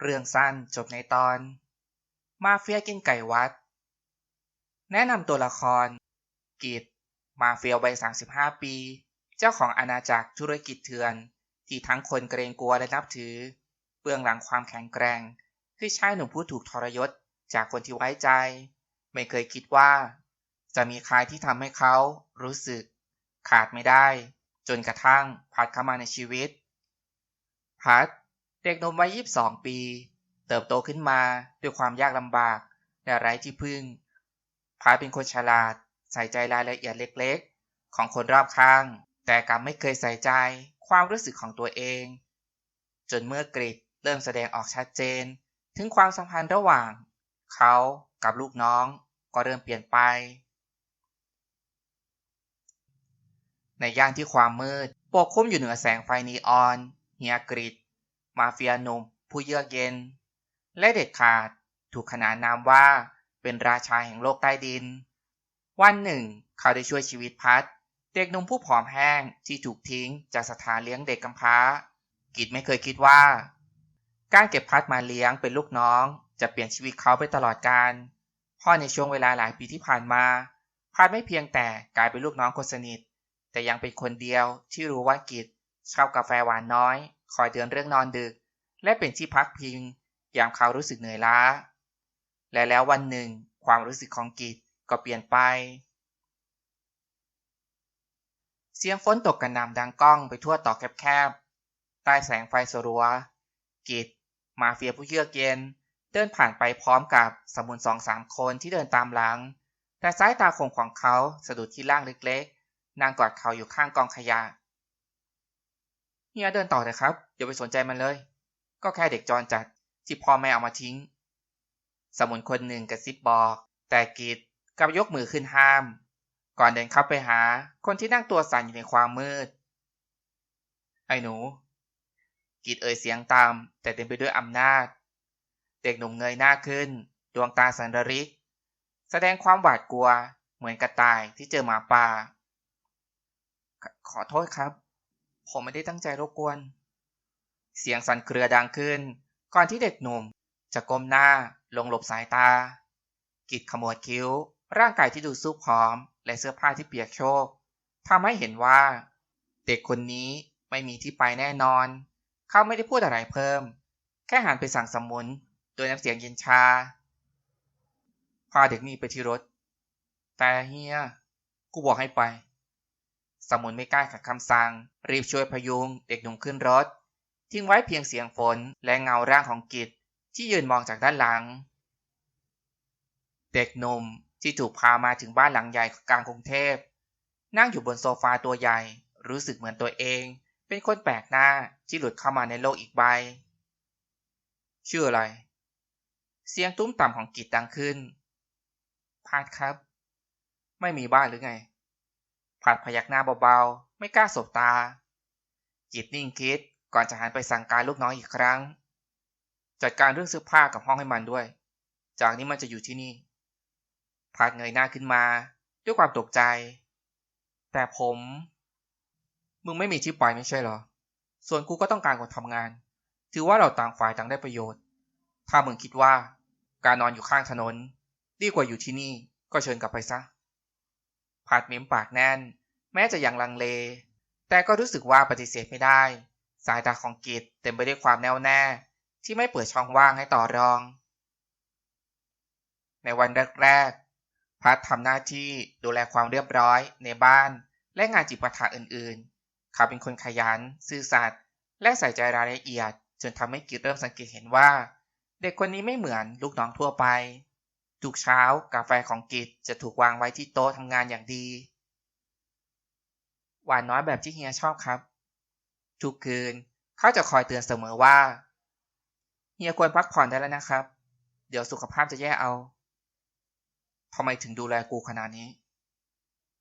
เรื่องสั้นจบในตอน มาเฟียกินไก่วัด แนะนำตัวละคร กิตมาเฟียวัย 35 ปี เจ้าของอาณาจักรธุรกิจเถื่อน ที่ทั้งคนเกรงกลัวและนับถือ เบื้องหลังความแข็งแกร่ง คือชายหนุ่มผู้ถูกทรยศจากคนที่ไว้ใจ ไม่เคยคิดว่า จะมีใครที่ทำให้เขารู้สึก ขาดไม่ได้ จนกระทั่งพัดเข้ามาในชีวิต พัด เด็กหนุ่มวัย22 ปี เติบโตขึ้นมาด้วยความยากลำบากและไร้ที่พึ่งพัดเป็นคนฉลาด ใส่ใจรายละเอียดเล็กๆ ของคนรอบข้าง แต่กลับไม่เคยใส่ใจความรู้สึกของตัวเอง จนเมื่อกริดเริ่มแสดงออกชัดเจน ถึงความสัมพันธ์ระหว่าง เขากับลูกน้องก็เริ่มเปลี่ยนไป ในย่านที่ความมืดปกคลุมอยู่เหนือแสงไฟนีออนเฮียกริด มาเฟียหนุ่มผู้เยือกเย็น และเด็ดขาดถูกขนานนามว่าเป็นราชาแห่งโลกใต้ดิน วันหนึ่ง เขาได้ช่วยชีวิตพัดเด็กหนุ่มผู้ผอมแห้งที่ถูกทิ้งจากสถานเลี้ยงเด็กกำพร้า กิดไม่เคยคิดว่า การเก็บพัดมาเลี้ยงเป็นลูกน้องจะเปลี่ยนชีวิตเขาไปตลอดกาลเพราะในช่วงเวลาหลายปีที่ผ่านมา พัดไม่เพียงแต่กลายเป็นลูกน้องคนสนิท แต่ยังเป็นคนเดียวที่รู้ว่ากิจชอบกาแฟหวานน้อย คอยเตือนเรื่องนอนดึก และเป็นที่พักพิง ยามเขารู้สึกเหนื่อยล้า และแล้ววันหนึ่ง ความรู้สึกของกิจก็เปลี่ยนไป เสียงฝนตกกระหน่ำดังก้องไปทั่วตอกแคบๆ ใต้แสงไฟสลัว กิจมาเฟียผู้เยือกเย็น เดินผ่านไปพร้อมกับสมุนสองสามคนที่เดินตามหลัง แต่สายตาคมของเขาสะดุดที่ร่างเล็กๆนางกอดเขาอยู่ข้างกองขยะ เฮียเดินต่อเลยครับอย่าไปสนใจมันเลย ก็แค่เด็กจรจัดที่พ่อแม่เอามาทิ้ง สมุนคนหนึ่งกระซิบบอก แต่กิดกลับยกมือขึ้นห้าม ก่อนเดินเข้าไปหาคนที่นั่งตัวสั่นอยู่ในความมืด ไอ้หนู กิดเอ่ยเสียงตาม แต่เต็มไปด้วยอำนาจ เด็กหนุ่มเงยหน้าขึ้น ดวงตาสันริก แสดงความหวาดกลัวเหมือนกระต่ายที่เจอหมาป่าขขอโทษครับ ผมไม่ได้ตั้งใจรบกวน เสียงสั่นเครือดังขึ้น ก่อนที่เด็กหนุ่มจะก้มหน้าลงหลบสายตา กิดขมวดคิ้ว ร่างกายที่ดูซุบผอม และเสื้อผ้าที่เปียกโชกทำให้เห็นว่า เด็กคนนี้ไม่มีที่ไปแน่นอน เขาไม่ได้พูดอะไรเพิ่ม แค่หันไปสั่งสมุนโดยน้ำเสียงเย็นชา พาเด็กนี่ไปที่รถ แต่เฮีย กูบอกให้ไป สมุนไม่กล้าขัดคำสั่ง รีบช่วยพยุงเด็กหนุ่มขึ้นรถ ทิ้งไว้เพียงเสียงฝนและเงาร่างของกิจที่ยืนมองจากด้านหลัง เด็กหนุ่มที่ถูกพามาถึงบ้านหลังใหญ่กลางกรุงเทพ นั่งอยู่บนโซฟาตัวใหญ่ รู้สึกเหมือนตัวเอง เป็นคนแปลกหน้าที่หลุดเข้ามาในโลกอีกใบ ชื่ออะไร เสียงตุ้มต่ำของกิจดังขึ้นพาดครับ ไม่มีบ้านหรือไง ผัดพยักหน้าเบาๆ ไม่กล้าสบตา จิตนิ่งคิดก่อนจะหันไปสั่งการลูกน้องอีกครั้ง จัดการเรื่องเสื้อผ้ากับห้องให้มันด้วย จากนี้มันจะอยู่ที่นี่ พัดเงยหน้าขึ้นมาด้วยความตกใจ แต่ผม มึงไม่มีที่ไปไม่ใช่เหรอ ส่วนกูก็ต้องการคนทำงาน ถือว่าเราต่างฝ่ายต่างได้ประโยชน์ ถ้ามึงคิดว่า การนอนอยู่ข้างถนน ดีกว่าอยู่ที่นี่ก็เชิญกลับไปซะ ผัดเม้มปากแน่น แม้จะยังลังเล แต่ก็รู้สึกว่าปฏิเสธไม่ได้ สายตาของกิจเต็มไปด้วยความแน่วแน่ ที่ไม่เปิดช่องว่างให้ต่อรอง ในวันแรกๆพัดทำหน้าที่ดูแลความเรียบร้อยในบ้านและงานจิปาถะอื่นๆ เขาเป็นคนขยัน ซื่อสัตย์และใส่ใจรายละเอียด จนทำให้กิจเริ่มสังเกตเห็นว่า เด็กคนนี้ไม่เหมือนลูกน้องทั่วไป ทุกเช้ากาแฟของกิจจะถูกวางไว้ที่โต๊ะทำงานอย่างดี หวานน้อยแบบที่เฮียชอบครับ ทุกคืนเขาจะคอยเตือนเสมอว่า เฮียควรพักผ่อนได้แล้วนะครับ เดี๋ยวสุขภาพจะแย่เอาทำไมถึงดูแลกูขนาดนี้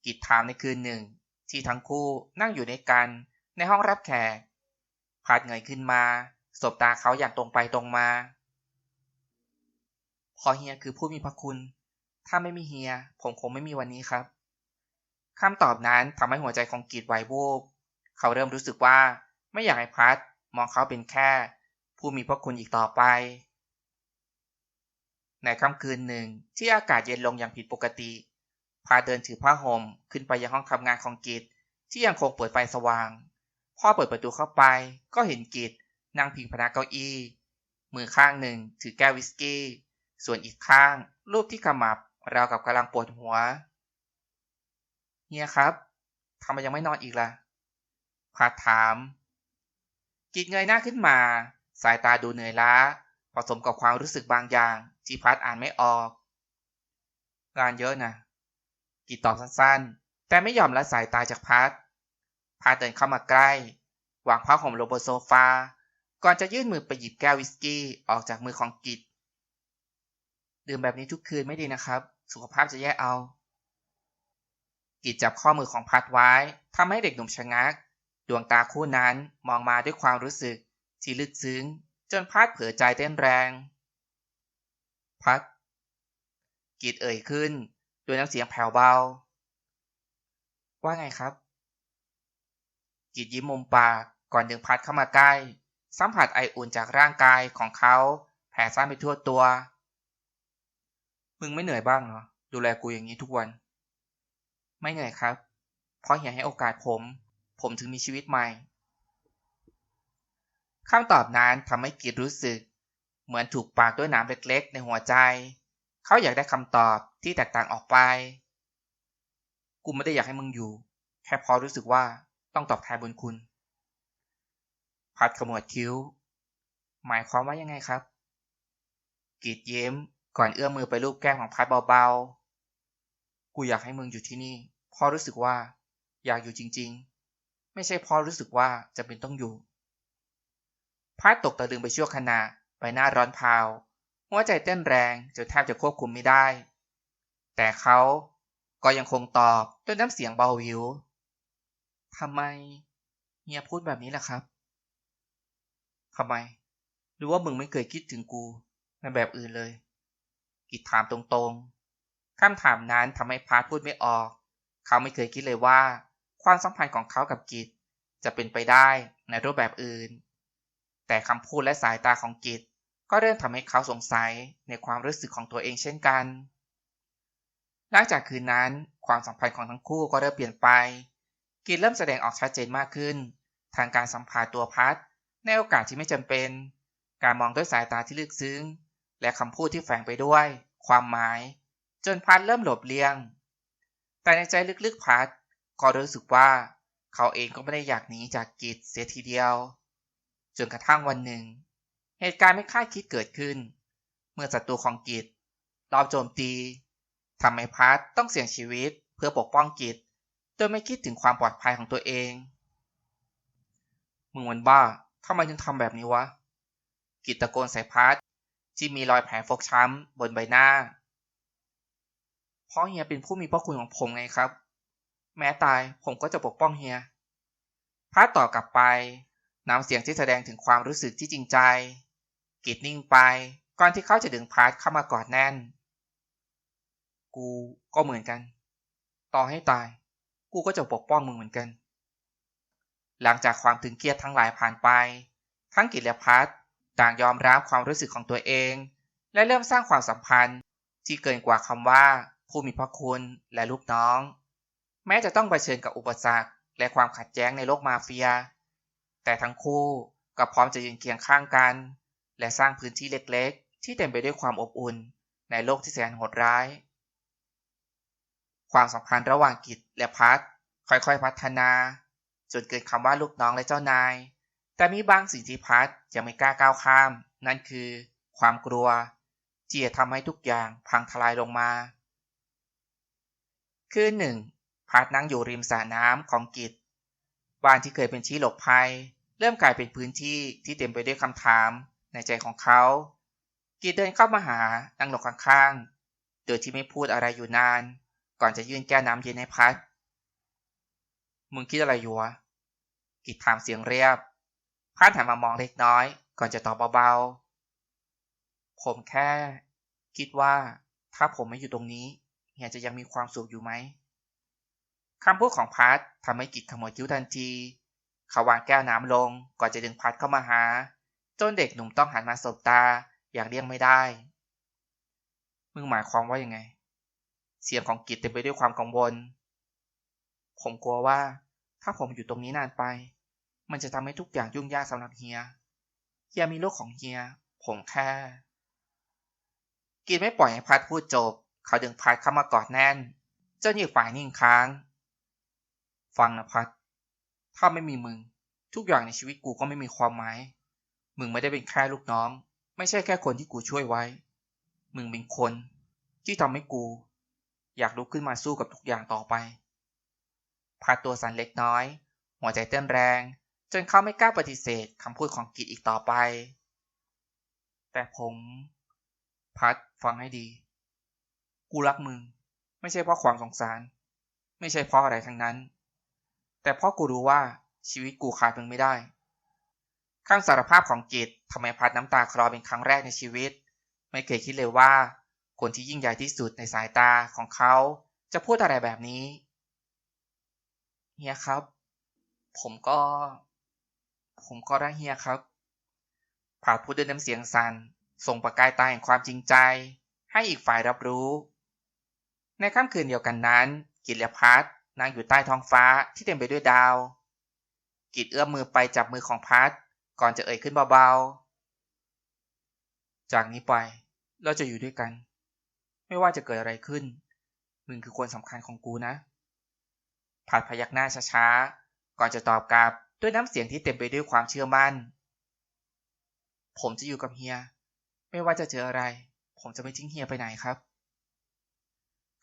กิจถามในคืนหนึ่ง ที่ทั้งคู่นั่งอยู่ด้วยกันในห้องรับแขกพัดเงยขึ้นมา สบตาเขาอย่างตรงไปตรงมา พอเฮียคือผู้มีพระคุณ ถ้าไม่มีเฮีย ผมคงไม่มีวันนี้ครับคำตอบนั้นทำให้หัวใจของกีดไววูบเขาเริ่มรู้สึกว่าไม่อยากให้พัดมองเขาเป็นแค่ ผู้มีพระคุณอีกต่อไป ในค่ำคืนหนึ่งที่อากาศเย็นลงอย่างผิดปกติ พาเดินถือผ้าห่มขึ้นไปยังห้องทำงานของกิจที่ยังคงเปิดไฟสว่างพ่อเปิดประตูเข้าไปก็เห็นกิจนั่งพิงพนักเก้าอี้ มือข้างหนึ่งถือแก้ววิสกี้ ส่วนอีกข้างรูปที่ขมับราวกับกำลังปวดหัว เฮียครับทำไมยังไม่นอนอีกล่ะพัดถาม กิจเงยหน้าขึ้นมา สายตาดูเหนื่อยล้า ผสมกับความรู้สึกบางอย่างที่พัดอ่านไม่ออก งานเยอะนะ กิจตอบสั้นๆ แต่ไม่ยอมละสายตาจากพัดพัดเดินเข้ามาใกล้ วางผ้าห่มลงบนโซฟา ก่อนจะยื่นมือไปหยิบแก้ววิสกี้ออกจากมือของกิจ ดื่มแบบนี้ทุกคืนไม่ดีนะครับ สุขภาพจะแย่เอา กิจจับข้อมือของพัดไว้ทำให้เด็กหนุ่มชะงัก ดวงตาคู่นั้นมองมาด้วยความรู้สึก ที่ลึกซึ้ง จนพัดเผลอใจเต้นแรง พัด กิจเอ่ยขึ้นด้วยน้ำเสียงแผ่วเบา ว่าไงครับ กิจยิ้มมุมปากก่อนดึงพัดเข้ามาใกล้ สัมผัสไออุ่นจากร่างกายของเขาแผ่ซ่านไปทั่วตัว มึงไม่เหนื่อยบ้างเหรอ ดูแลกูอย่างนี้ทุกวัน ไม่เหนื่อยครับ เพราะเฮียให้โอกาสผม ผมถึงมีชีวิตใหม่คำตอบนั้นทำให้กิจรู้สึก เหมือนถูกปากด้วยน้ำเล็กๆ ในหัวใจ เขาอยากได้คำตอบที่แตกต่างออกไป กูไม่ได้อยากให้มึงอยู่ แค่พอรู้สึกว่าต้องตอบแทนบุญคุณ พัดขมวดคิ้ว หมายความว่ายังไงครับกีดเย้ม ก่อนเอื้อมมือไปลูบแก้มของพัดเบาๆ กูอยากให้มึงอยู่ที่นี่พราะรู้สึกว่า อยากอยู่จริงๆ ไม่ใช่พราะรู้สึกว่าจะเป็นต้องอยู่ พัดตกตะลึงไปชั่วขณะใบหน้าร้อนเผาหัวใจเต้นแรงจนแทบจะควบคุมไม่ได้ แต่เขาก็ยังคงตอบด้วยน้ำเสียงเบาวิวทำไมเฮียพูดแบบนี้ล่ะครับทำไมหรือว่ามึงไม่เคยคิดถึงกูในแบบอื่นเลย กิดถามตรงๆคำถามนั้นทำให้พาร์ทพูดไม่ออก เขาไม่เคยคิดเลยว่า ความสัมพันธ์ของเขากับกิจจะเป็นไปได้ในรูปแบบอื่น แต่คำพูดและสายตาของกิจก็เริ่มทำให้เขาสงสัยในความรู้สึกของตัวเองเช่นกัน หลังจากคืนนั้นความสัมพันธ์ของทั้งคู่ก็เริ่มเปลี่ยนไป กิจเริ่มแสดงออกชัดเจนมากขึ้น ทางการสัมผัสตัวพัดในโอกาสที่ไม่จำเป็น การมองด้วยสายตาที่ลึกซึ้ง และคำพูดที่แฝงไปด้วย ความหมาย จนพัดเริ่มหลบเลี่ยง แต่ในใจลึกๆพัดก็รู้สึกว่า เขาเองก็ไม่ได้อยากหนีจากกิจเสียทีเดียว จนกระทั่งวันหนึ่ง เหตุการณ์ไม่คาดคิดเกิดขึ้น เมื่อศัตรูของกิจรอบโจมตีทำให้พัดต้องเสี่ยงชีวิตเพื่อปกป้องกิจโดยไม่คิดถึงความปลอดภัยของตัวเอง มึงมันบ้าทำไมถึงทำแบบนี้วะ กิตตะโกนใส่พัดที่ ที่มีรอยแผลฟกช้ำบนใบหน้า เพราะเฮียเป็นผู้มีพระคุณของผมไงครับ แม้ตายผมก็จะปกป้องเฮียพัดต่อกลับไปน้ำเสียงที่แสดงถึงความรู้สึกที่จริงใจกิดนิ่งไปก่อนที่เขาจะดึงพัดเข้ามากอดแน่น กูก็เหมือนกัน ต่อให้ตาย กูก็จะปกป้องมึงเหมือนกัน หลังจากความตึงเครียดทั้งหลายผ่านไป ทั้งกิจและพัด ต่างยอมรับความรู้สึกของตัวเอง และเริ่มสร้างความสัมพันธ์ที่เกินกว่าคำว่า ผู้มีพระคุณและลูกน้อง แม้จะต้องเผชิญกับอุปสรรคและความขัดแย้งในโลกมาเฟีย แต่ทั้งคู่ก็พร้อมจะยืนเคียงข้างกัน และสร้างพื้นที่เล็กๆ ที่เต็มไปด้วยความอบอุ่นในโลกที่แสนโหดร้าย ความสัมพันธ์ระหว่างกิจและพัดค่อยๆพัฒนาจนเกิดคำว่าลูกน้องและเจ้านาย แต่มีบางสิ่งที่พัดยังไม่กล้าก้าวข้าม นั่นคือความกลัวที่จะทำให้ทุกอย่างพังทลายลงมา คืนหนึ่งพัดนั่งอยู่ริมสระน้ำของกิจบ้านที่เคยเป็นที่หลบภัย เริ่มกลายเป็นพื้นที่ที่เต็มไปด้วยคำถามในใจของเขา กิจเดินเข้ามาหานั่งลงข้างๆ โดยที่ไม่พูดอะไรอยู่นาน ก่อนจะยื่นแก้วน้ำเย็นให้พัด มึงคิดอะไรอยู่วะ กิดถามเสียงเรียบ พานหันมามองเล็กน้อย ก่อนจะตอบเบาๆ ผมแค่ คิดว่าถ้าผมไม่อยู่ตรงนี้เฮียจะยังมีความสุขอยู่ไหมคำพูดของพัดทำให้กิดขมวดคิ้วทันที เขาวางแก้วน้ำลงก่อนจะดึงพัดเข้ามาหา จนเด็กหนุ่มต้องหันมาสบตาอย่างเลี่ยงไม่ได้ มึงหมายความว่ายังไง เสียงของกิจเต็มไปด้วยความกังวล ผมกลัวว่า ถ้าผมอยู่ตรงนี้นานไป มันจะทำให้ทุกอย่างยุ่งยากสำหรับเฮีย เฮียมีโลกของเฮีย ผมแค่ กิจไม่ปล่อยให้พัดพูดจบ เขาดึงพัดเข้ามากอดแน่นจนอีกฝ่ายนิ่งค้าง ฟังนะพัด ถ้าไม่มีมึง ทุกอย่างในชีวิตกูก็ไม่มีความหมาย มึงไม่ได้เป็นแค่ลูกน้อง ไม่ใช่แค่คนที่กูช่วยไว้ มึงเป็นคน ที่ทำให้กู อยากลุกขึ้นมาสู้กับทุกอย่างต่อไป พัดตัวสั่นเล็กน้อย หัวใจเต้นแรง จนเขาไม่กล้าปฏิเสธคำพูดของกิจอีกต่อไป แต่ผมพัดฟังให้ดี กูรักมึง ไม่ใช่เพราะความสงสาร ไม่ใช่เพราะอะไรทั้งนั้น แต่เพราะกูรู้ว่าชีวิตกูขาดมึงไม่ได้คำสารภาพของกิจทำให้พัดน้ำตาคลอเป็นครั้งแรกในชีวิต ไม่เคยคิดเลยว่า คนที่ยิ่งใหญ่ที่สุดในสายตาของเขาจะพูดอะไรแบบนี้เฮียครับ ผมก็ ผมก็รักเฮียครับผาดพูดด้วยน้ำเสียงสัน่นส่งประกายตาแห่งความจริงใจ ให้อีกฝ่ายรับรู้ ในค่ำคืนเดียวกันนั้น กิจและพัดนั่งอยู่ใต้ท้องฟ้าที่เต็มไปด้วยดาว กิจเอื้อมมือไปจับมือของพัดก่อนจะเอ่ยขึ้นเบาๆ จากนี้ไปเราจะอยู่ด้วยกัน ไม่ว่าจะเกิดอะไรขึ้น มึงคือคนสำคัญของกูนะ ผัดพยักหน้าช้าๆ ก่อนจะตอบกลับ ด้วยน้ำเสียงที่เต็มไปด้วยความเชื่อมั่น ผมจะอยู่กับเฮีย ไม่ว่าจะเจออะไร ผมจะไม่ทิ้งเฮียไปไหนครับ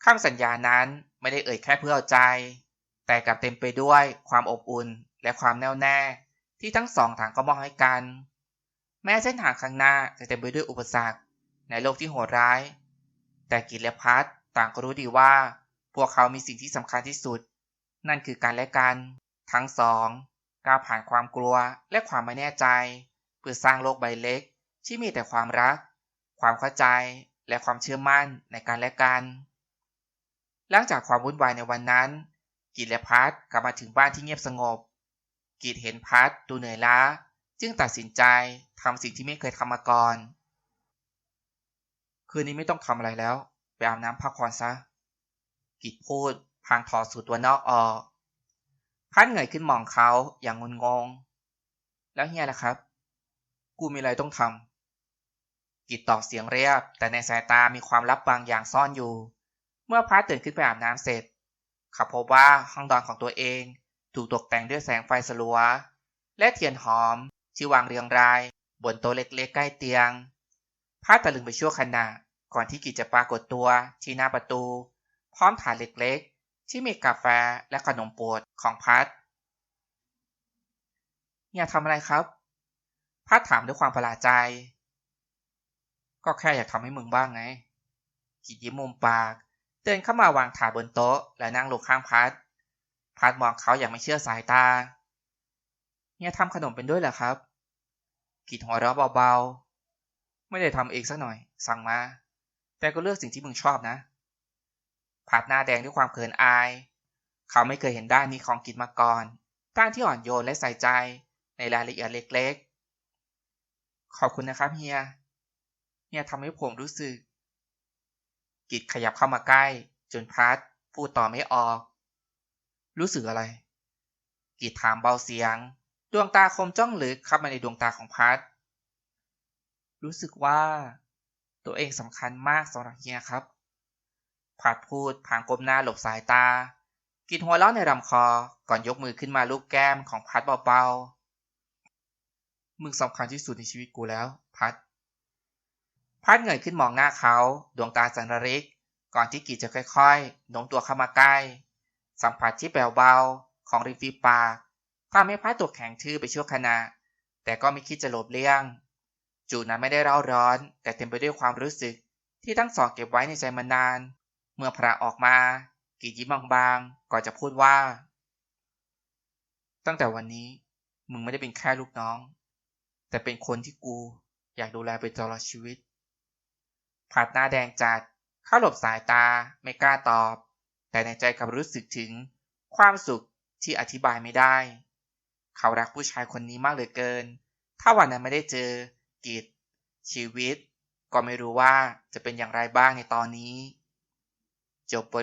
คำสัญญานั้นไม่ได้เอ่ยแค่เพื่อเอาใจ แต่กลับเต็มไปด้วยความอบอุ่นและความแน่วแน่ ที่ทั้งสองทางก็มองให้กัน แม้เส้นทางข้างหน้าจะเต็มไปด้วยอุปสรรค ในโลกที่โหดร้าย แต่กิจและพัดต่างก็รู้ดีว่า พวกเขามีสิ่งที่สำคัญที่สุด นั่นคือการและกัน ทั้งสอง ก้าวผ่านความกลัวและความไม่แน่ใจ เพื่อสร้างโลกใบเล็ก ที่มีแต่ความรัก ความเข้าใจและความเชื่อมั่นในการและกัน หลังจากความวุ่นวายในวันนั้น กิจและพัดกลับมาถึงบ้านที่เงียบสงบกีดเห็นพัดดูเหนื่อยล้า จึงตัดสินใจทำสิ่งที่ไม่เคยทำมาก่อน คืนนี้ไม่ต้องทำอะไรแล้ว ไปอาบน้ำพักผ่อนซะ กิดพูดพางถอดสูตรตัวนอกออก พัดเงยขึ้นมองเขาอย่างงุนงง แล้วเฮียล่ะครับ กูมีอะไรต้องทำกิดตอบเสียงเรียบ แต่ในสายตามีความลับบางอย่างซ่อนอยู่ เมื่อพัดตื่นขึ้นไปอาบน้ำเสร็จเขาพบว่าห้องนอนของตัวเอง ถูกตกแต่งด้วยแสงไฟสลัว และเทียนหอมที่วางเรียงราย บนโต๊ะเล็กๆ ใกล้เตียงพัดตะลึงไปชั่วขณะก่อนที่กิจจะปรากฏตัวที่หน้าประตู พร้อมถาดเล็กๆ ที่มีกาแฟและขนมโปรดของพัดอยากทำอะไรครับพัดถามด้วยความประหลาดใจ ก็แค่อยากทำให้มึงบ้างไง กิจยิ้มมุมปาก เดินเข้ามาวางถาดบนโต๊ะ และนั่งลงข้างพัดพัดมองเขาอย่างไม่เชื่อสายตาเนี่ยทำขนมเป็นด้วยเหรอครับ กิดหัวเราะเบาๆ ไม่ได้ทำเองสักหน่อย สั่งมา แต่ก็เลือกสิ่งที่มึงชอบนะ พัดหน้าแดงด้วยความเขินอาย เขาไม่เคยเห็นด้านนี้ของกิดมาก่อนด้านที่อ่อนโยนและใส่ใจในรายละเอียดเล็กๆ ขอบคุณนะครับเฮีย เฮียทำให้ผมรู้สึก กิดขยับเข้ามาใกล้จนพัดพูดต่อไม่ออก รู้สึกอะไรกีดถามเบาเสียง ดวงตาคมจ้องลึกเข้ามาในดวงตาของพัด รู้สึกว่า ตัวเองสำคัญมากสำหรับเฮียครับ พัดพูดผางกลมหน้าหลบสายตา กิดหัวล้อในลำคอก่อนยกมือขึ้นมาลูกแก้มของพัดเบาๆ มึงสำคัญที่สุดในชีวิตกูแล้ว พัด พัดเงยขึ้นมองหน้าเขา ดวงตาสันริก ก่อนที่กิจะค่อยๆโน้มตัวเข้ามาใกล้ สัมผัสที่แปลวเบาของริมฝีปากทำให้พายตัวแข็งทื่อไปชั่วขณะ แต่ก็ไม่คิดจะหลบเลี่ยง จูนั้นไม่ได้เร่าร้อน แต่เต็มไปด้วยความรู้สึกที่ทั้งสองเก็บไว้ในใจมานาน เมื่อพระออกมากียิ้มบางๆก่อนจะพูดว่า ตั้งแต่วันนี้มึงไม่ได้เป็นแค่ลูกน้อง แต่เป็นคนที่กูอยากดูแลไปตลอดชีวิตผัดหน้าแดงจัดเข้าหลบสายตาไม่กล้าตอบ แต่ในใจกับรู้สึกถึงความสุขที่อธิบายไม่ได้ เขารักผู้ชายคนนี้มากเหลือเกิน ถ้าวันนั้นไม่ได้เจอกิจชีวิต ก็ไม่รู้ว่าจะเป็นอย่างไรบ้างในตอนนี้ job pa